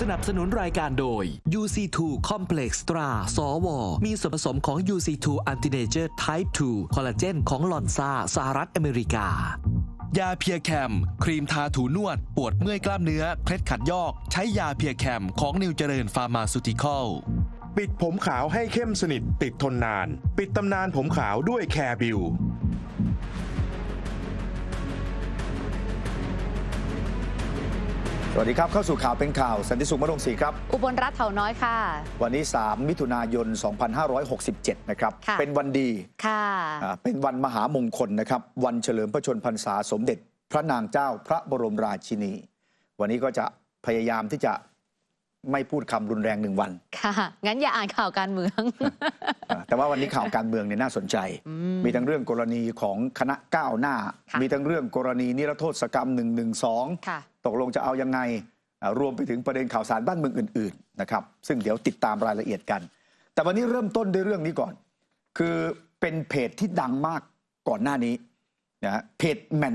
สนับสนุนรายการโดย UC2 Complex Stra สว มีส่วนผสมของ UC2 Anti-Nature Type 2 คอลลาเจนของลอนซาสหรัฐอเมริกา ยาเพียแคม ครีมทาถูนวด ปวดเมื่อยกล้ามเนื้อ เคล็ดขัดยอก ใช้ยาเพียแคมของนิวเจริญฟาร์มาซูติคอลปิดผมขาวให้เข้มสนิทติดทนนาน ปิดตำนานผมขาวด้วยแคร์บิว สวัสดีครับ เข้าสู่ข่าวเป็นข่าว สันติสุขมรงศรีครับ อุบลรัฐเถาน้อยค่ะ วันนี้ 3 มิถุนายน 2567 นะครับค่ะเป็นวันดีค่ะอ่าเป็นวันมหามงคลนะครับ วันเฉลิมพระชนพรรษาสมเด็จ พระนางเจ้าพระบรมราชินี วันนี้ก็จะพยายามที่จะไม่พูดคำรุนแรงหนึ่งวัน ค่ะ งั้นอย่าอ่านข่าวการเมืองอ่าแต่ว่าวันนี้ข่าวการเมืองเนี่ยน่าสนใจ มีทั้งเรื่องกรณีของคณะก้าวหน้าค่ะมีทั้งเรื่องกรณีนิรโทษกรรม112ค่ะ ตกลงจะเอายังไงรวมไปถึงประเด็นข่าวสารบ้านเมืองอื่นๆนะครับซึ่งเดี๋ยวติดตามรายละเอียดกัน แต่วันนี้เริ่มต้นด้วยเรื่องนี้ก่อน คือเป็นเพจที่ดังมากก่อนหน้านี้นะเพจแมน